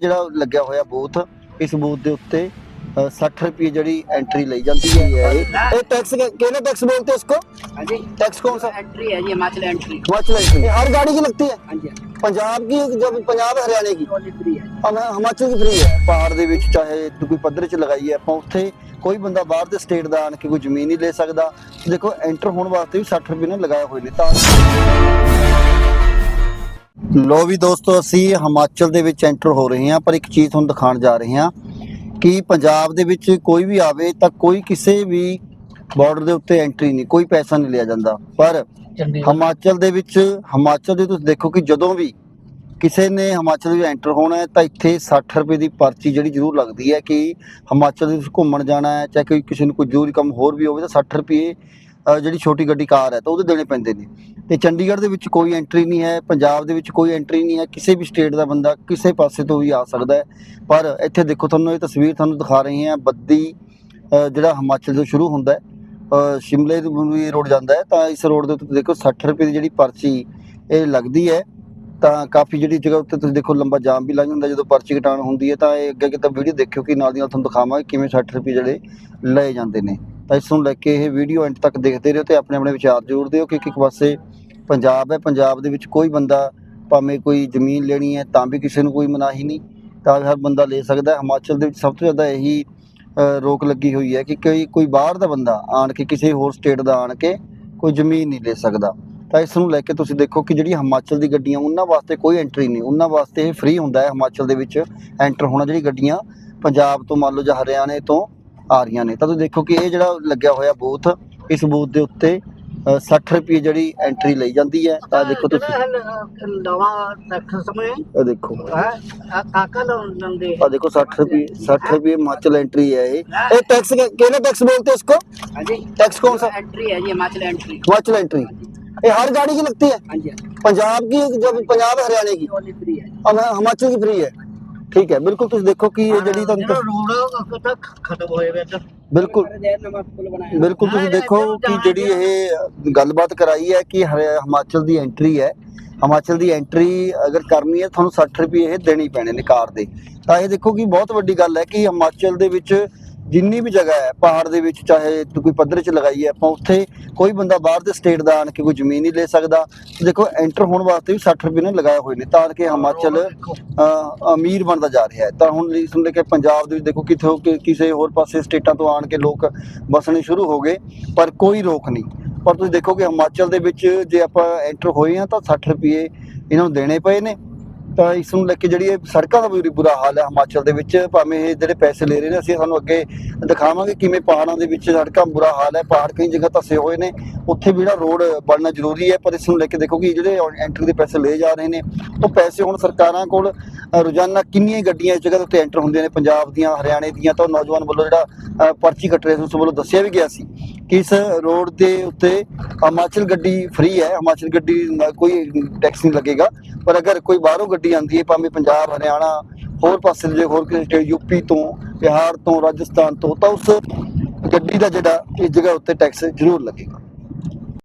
ਜਿਹੜਾ ਲੱਗਿਆ ਹੋਇਆ ਬੂਥ ਇਸ ਬੂਥ ਦੇ ਉੱਤੇ ਅ, 60 ਰੁਪਏ ਜਿਹੜੀ ਐਂਟਰੀ ਲਈ ਜਾਂਦੀ ਹੈ ਇਹ ਇਹ टैक्स कहने टैक्स बोलते हैं इसको हाँ जी टैक्स कौन सा एंट्री है जी हिमाचल एंट्री हिमाचल एंट्री हर गाड़ी की लगती है हाँ जी हाँ पंजाब की जब पंजाब हरियाणा की जी फ्री है ਅਮ ਹਿਮਾਚਲ ਦੀ ਫ੍ਰੀ ਹੈ ਪਹਾੜ ਦੇ ਵਿੱਚ ਚਾਹੇ ਕੋਈ ਪੱਧਰ 'ਚ ਲਗਾਈ ਹੈ ਆਪਾਂ ਉੱਥੇ ਕੋਈ ਬੰਦਾ ਬਾਹਰ ਦੇ ਸਟੇਟ ਦਾ ਆਣ ਕੇ ਕੋਈ ਜ਼ਮੀਨ ਨਹੀਂ ਲੈ ਸਕਦਾ ਦੇਖੋ ਐਂਟਰ ਹੋਣ ਵਾਸਤੇ ਵੀ 60 ਰੁਪਏ ਨੇ ਲਗਾਏ ਹੋਏ ਨੇ ਤਾਂ ਲੋ ਵੀ ਦੋਸਤੋ ਅਸੀਂ ਹਿਮਾਚਲ ਦੇ ਵਿੱਚ ਐਂਟਰ ਹੋ ਰਹੇ ਹਾਂ ਪਰ ਇੱਕ ਚੀਜ਼ ਤੁਹਾਨੂੰ ਦਿਖਾਉਣ ਜਾ ਰਹੇ ਹਾਂ ਕਿ ਪੰਜਾਬ ਦੇ ਵਿੱਚ ਕੋਈ ਵੀ ਆਵੇ ਤਾਂ ਕੋਈ ਕਿਸੇ ਵੀ ਬਾਰਡਰ ਦੇ ਉੱਤੇ ਐਂਟਰੀ ਨਹੀਂ ਕੋਈ ਪੈਸਾ ਨਹੀਂ ਲਿਆ ਜਾਂਦਾ। ਪਰ ਹਿਮਾਚਲ ਦੇ ਵਿੱਚ ਹਿਮਾਚਲ ਦੇ ਤੁਸੀਂ ਦੇਖੋ ਕਿ ਜਦੋਂ ਵੀ ਕਿਸੇ ਨੇ ਹਿਮਾਚਲ ਵਿੱਚ ਐਂਟਰ ਹੋਣਾ ਹੈ ਤਾਂ ਇੱਥੇ 60 ਰੁਪਏ ਦੀ ਪਰਚੀ ਜਿਹੜੀ ਜ਼ਰੂਰ ਲੱਗਦੀ ਹੈ ਕਿ ਹਿਮਾਚਲ ਦੇ ਵਿੱਚ ਘੁੰਮਣ ਜਾਣਾ ਹੈ ਚਾਹੇ ਕੋਈ ਕਿਸੇ ਨੂੰ ਕੋਈ ਜ਼ਰੂਰੀ ਕੰਮ ਹੋਰ ਵੀ ਹੋਵੇ ਤਾਂ 60 ਰੁਪਏ ਜਿਹੜੀ ਛੋਟੀ ਗੱਡੀ ਕਾਰ ਹੈ ਤਾਂ ਉਹਦੇ ਦੇਣੇ ਪੈਂਦੇ ਨੇ। ਤੇ ਚੰਡੀਗੜ੍ਹ ਦੇ ਵਿੱਚ ਕੋਈ ਐਂਟਰੀ ਨਹੀਂ ਹੈ, ਪੰਜਾਬ ਦੇ ਵਿੱਚ ਕੋਈ ਐਂਟਰੀ ਨਹੀਂ ਹੈ, ਕਿਸੇ ਵੀ ਸਟੇਟ ਦਾ ਬੰਦਾ ਕਿਸੇ ਪਾਸੇ ਤੋਂ ਵੀ ਆ ਸਕਦਾ ਹੈ। ਪਰ ਇੱਥੇ ਦੇਖੋ ਤੁਹਾਨੂੰ ਇਹ ਤਸਵੀਰ ਤੁਹਾਨੂੰ ਦਿਖਾ ਰਹੇ ਹਾਂ, ਬੱਦੀ ਜਿਹੜਾ ਹਿਮਾਚਲ ਤੋਂ ਸ਼ੁਰੂ ਹੁੰਦਾ ਹੈ ਸ਼ਿਮਲੇ ਤੋਂ ਵੀ ਰੋਡ ਜਾਂਦਾ ਹੈ, ਤਾਂ ਇਸ ਰੋਡ ਦੇ ਉੱਤੇ ਦੇਖੋ 60 ਰੁਪਏ ਦੀ ਜਿਹੜੀ ਪਰਚੀ ਇਹ ਲੱਗਦੀ ਹੈ। ਤਾਂ ਕਾਫੀ ਜਿਹੜੀ ਜਗ੍ਹਾ ਉੱਤੇ ਤੁਸੀਂ ਦੇਖੋ ਲੰਬਾ ਜਾਮ ਵੀ ਲੱਗ ਜਾਂਦਾ, ਜਦੋਂ ਪਰਚੀ ਕਟਾਣ ਹੁੰਦੀ ਹੈ ਤਾਂ ਇਹ ਅੱਗੇ ਅੱਗੇ ਤਾਂ ਵੀਡੀਓ ਦੇਖਿਓ ਕਿ ਨਾਲ ਦੀ ਨਾਲ ਤੁਹਾਨੂੰ ਦਿਖਾਵਾਂਗੇ ਕਿਵੇਂ 60 ਰੁਪਏ ਜਿਹੜੇ ਲਏ ਜਾਂਦੇ ਨੇ। ਤਾਂ ਇਸ ਨੂੰ ਲੈ ਕੇ ਇਹ ਵੀਡੀਓ ਐਂਡ ਤੱਕ ਦੇਖਦੇ ਰਹੋ ਤੇ ਆਪਣੇ ਆਪਣੇ ਵਿਚਾਰ ਜ਼ਰੂਰ ਦਿਓ ਕਿ ਇੱਕ ਪਾਸੇ ਪੰਜਾਬ ਹੈ। ਪੰਜਾਬ ਦੇ ਵਿੱਚ ਕੋਈ ਬੰਦਾ ਭਾਵੇਂ ਕੋਈ ਜ਼ਮੀਨ ਲੈਣੀ ਹੈ ਤਾਂ ਵੀ ਕਿਸੇ ਨੂੰ ਕੋਈ ਮਨਾਹੀ ਨਹੀਂ, ਤਾਂ ਹਰ ਬੰਦਾ ਲੈ ਸਕਦਾ ਹਿਮਾਚਲ ਦੇ ਵਿੱਚ ਸਭ ਤੋਂ ਜ਼ਿਆਦਾ ਇਹੀ ਰੋਕ ਲੱਗੀ ਹੋਈ ਹੈ ਕਿ ਕੋਈ ਕੋਈ ਬਾਹਰ ਦਾ ਬੰਦਾ ਆਣ ਕੇ ਕਿਸੇ ਹੋਰ ਸਟੇਟ ਦਾ ਆਣ ਕੇ ਕੋਈ ਜ਼ਮੀਨ ਨਹੀਂ ਲੈ ਸਕਦਾ। ਤਾਂ ਇਸ ਨੂੰ ਲੈ ਕੇ ਤੁਸੀਂ ਦੇਖੋ ਕਿ ਜਿਹੜੀ ਹਿਮਾਚਲ ਦੀ ਗੱਡੀਆਂ, ਉਹਨਾਂ ਵਾਸਤੇ ਕੋਈ ਐਂਟਰੀ ਨਹੀਂ। ਉਹਨਾਂ ਵਾਸਤੇ ਇਹ ਫ੍ਰੀ ਹੁੰਦਾ ਹੈ। ਹਿਮਾਚਲ ਦੇ ਵਿੱਚ ਐਂਟਰ ਹੋਣਾ ਜਿਹੜੀ ਗੱਡੀਆਂ ਪੰਜਾਬ ਤੋਂ ਮੰਨ ਲਓ ਜਾਂ ਹਰਿਆਣੇ ਤੋਂ ਆ ਰਹੀਆਂ ਨੇ ਤਾਂ ਤੁਸੀਂ ਦੇਖੋ ਕਿ ਇਹ ਜਿਹੜਾ ਲੱਗਿਆ ਹੋਇਆ ਬੂਥ ਇਸ ਬੂਥ ਦੇ ਉੱਤੇ ਅ, 60 ਰੁਪਏ ਜਿਹੜੀ ਐਂਟਰੀ ਲਈ ਜਾਂਦੀ ਹੈ ਤਾਂ ਦੇਖੋ ਤੁਸੀਂ ਨਵਾਂ ਤੱਕ ਸਮੇਂ ਇਹ ਦੇਖੋ ਹੈ ਕਾਕਾ ਲੰਦੇ ਆ ਦੇਖੋ 60 ਰੁਪਏ 60 ਰੁਪਏ ਹਿਮਾਚਲ एंट्री है ये ये टैक्स कहने टैक्स बोलते हैं इसको हाँ जी टैक्स कौन सा एंट्री है जी हिमाचल एंट्री हिमाचल एंट्री ये हर गाड़ी की लगती है हाँ जी हाँ पंजाब की जब पंजाब हरियाणा की जी फ्री है अब हिमाचल की फ्री है ਠੀਕ ਹੈ ਬਿਲਕੁਲ ਤੁਸੀਂ ਦੇਖੋ ਕਿ ਇਹ ਜਿਹੜੀ ਤੁਹਾਨੂੰ ਰੋਡ ਤੱਕ ਖਤਮ ਹੋਏ ਵੇ ਬਿਲਕੁਲ। ਬਿਲਕੁਲ ਤੁਸੀਂ ਦੇਖੋ ਕਿ ਜਿਹੜੀ ਇਹ ਗੱਲਬਾਤ ਕਰਾਈ ਹੈ ਕਿ ਹਰਿ- ਹਿਮਾਚਲ ਦੀ ਐਂਟਰੀ ਹੈ। ਹਿਮਾਚਲ ਦੀ ਐਂਟਰੀ ਅਗਰ ਕਰਨੀ ਹੈ ਤੁਹਾਨੂੰ 60 ਰੁਪਏ ਇਹ ਦੇਣੀ ਪੈਣੇ ਨੇ ਕਾਰ ਦੇ। ਤਾਂ ਇਹ ਦੇਖੋ ਕਿ ਬਹੁਤ ਵੱਡੀ ਗੱਲ ਹੈ ਕਿ ਹਿਮਾਚਲ ਦੇ ਵਿੱਚ ਜਿੰਨੀ ਵੀ ਜਗ੍ਹਾ ਹੈ ਪਹਾੜ ਦੇ ਵਿੱਚ ਚਾਹੇ ਕੋਈ ਪੱਧਰ 'ਚ ਲਗਾਈ ਹੈ ਆਪਾਂ ਉੱਥੇ ਕੋਈ ਬੰਦਾ ਬਾਹਰ ਦੇ ਸਟੇਟ ਦਾ ਆਣ ਕੇ ਕੋਈ ਜ਼ਮੀਨ ਨਹੀਂ ਲੈ ਸਕਦਾ। ਦੇਖੋ ਐਂਟਰ ਹੋਣ ਵਾਸਤੇ ਵੀ 60 ਰੁਪਏ ਨੇ ਲਗਾਏ ਹੋਏ ਨੇ ਤਾਂ ਕਿ ਹਿਮਾਚਲ ਅ, ਅਮੀਰ ਬਣਦਾ ਜਾ ਰਿਹਾ ਹੈ। ਤਾਂ ਹੁਣ ਇਸ ਲੈ ਕੇ ਪੰਜਾਬ ਦੇ ਵਿੱਚ ਦੇਖੋ ਕਿਥੋਂ ਕਿਸੇ ਹੋਰ ਪਾਸੇ ਸਟੇਟਾਂ ਤੋਂ ਆਣ ਕੇ ਲੋਕ ਵਸਣੇ ਸ਼ੁਰੂ ਹੋ ਗਏ ਪਰ ਕੋਈ ਰੋਕ ਨਹੀਂ। ਪਰ ਤੁਸੀਂ ਦੇਖੋ ਕਿ ਹਿਮਾਚਲ ਦੇ ਵਿੱਚ ਜੇ ਆਪਾਂ ਐਂਟਰ ਹੋਏ ਆ ਤਾਂ 60 ਰੁਪਏ ਇਹਨਾਂ ਨੂੰ ਦੇਣੇ ਪਏ ਨੇ। ਤਾਂ ਇਸ ਨੂੰ ਲੈ ਕੇ ਜਿਹੜੀ ਇਹ ਸੜਕਾਂ ਦਾ ਵੀ ਬੁਰਾ ਹਾਲ ਹੈ ਹਿਮਾਚਲ ਦੇ ਵਿੱਚ। ਭਾਵੇਂ ਇਹ ਜਿਹੜੇ ਪੈਸੇ ਲੈ ਰਹੇ ਨੇ, ਅਸੀਂ ਤੁਹਾਨੂੰ ਅੱਗੇ ਦਿਖਾਵਾਂਗੇ ਕਿਵੇਂ ਪਹਾੜਾਂ ਦੇ ਵਿੱਚ ਸੜਕਾਂ ਬੁਰਾ ਹਾਲ ਹੈ। ਪਹਾੜ ਕਈ ਜਗ੍ਹਾ ਧਸੇ ਹੋਏ ਨੇ। ਉੱਥੇ ਵੀ ਜਿਹੜਾ ਰੋਡ ਬਣਨਾ ਜ਼ਰੂਰੀ ਹੈ, ਪਰ ਇਸ ਨੂੰ ਲੈ ਕੇ ਦੇਖੋ ਕਿ ਜਿਹੜੇ ਐਂਟਰੀ ਦੇ ਪੈਸੇ ਲਏ ਜਾ ਰਹੇ ਨੇ, ਉਹ ਪੈਸੇ ਹੁਣ ਸਰਕਾਰਾਂ ਕੋਲ ਰੋਜ਼ਾਨਾ ਕਿੰਨੀਆਂ ਗੱਡੀਆਂ ਇਸ ਜਗ੍ਹਾ ਦੇ ਉੱਤੇ ਐਂਟਰ ਹੁੰਦੀਆਂ ਨੇ? ਪੰਜਾਬ ਦੀਆਂ, ਹਰਿਆਣੇ ਦੀਆਂ ਤਾਂ ਉਹ ਨੌਜਵਾਨ ਵੱਲੋਂ ਜਿਹੜਾ ਪਰਚੀ ਕੱਟ ਰਹੇ ਸੀ, ਉਸ ਵੱਲੋਂ ਦੱਸਿਆ ਵੀ ਗਿਆ ਸੀ ਕਿ ਇਸ ਰੋਡ ਦੇ ਉੱਤੇ ਹਿਮਾਚਲ ਗੱਡੀ ਫ੍ਰੀ ਹੈ। ਹਿਮਾਚਲ ਗੱਡੀ ਦਾ ਕੋਈ ਟੈਕਸ ਨਹੀਂ ਲੱਗੇਗਾ। ਪਰ ਅਗਰ ਕੋਈ ਬਾਹਰੋਂ ਗੱਡੀ ਆਂਦੀ ਹੈ, ਭਾਵੇਂ ਪੰਜਾਬ, ਹਰਿਆਣਾ, ਹੋਰ ਪਾਸੇ ਦੇ ਹੋਰ ਕਿਸੇ ਸਟੇਟ ਯੂਪੀ ਤੋਂ, ਬਿਹਾਰ ਤੋਂ, ਰਾਜਸਥਾਨ ਤੋਂ, ਤਾਂ ਉਸ ਗੱਡੀ ਦਾ ਜਿਹੜਾ, ਇਸ ਜਗ੍ਹਾ ਉੱਤੇ ਟੈਕਸ ਜ਼ਰੂਰ ਲੱਗੇਗਾ।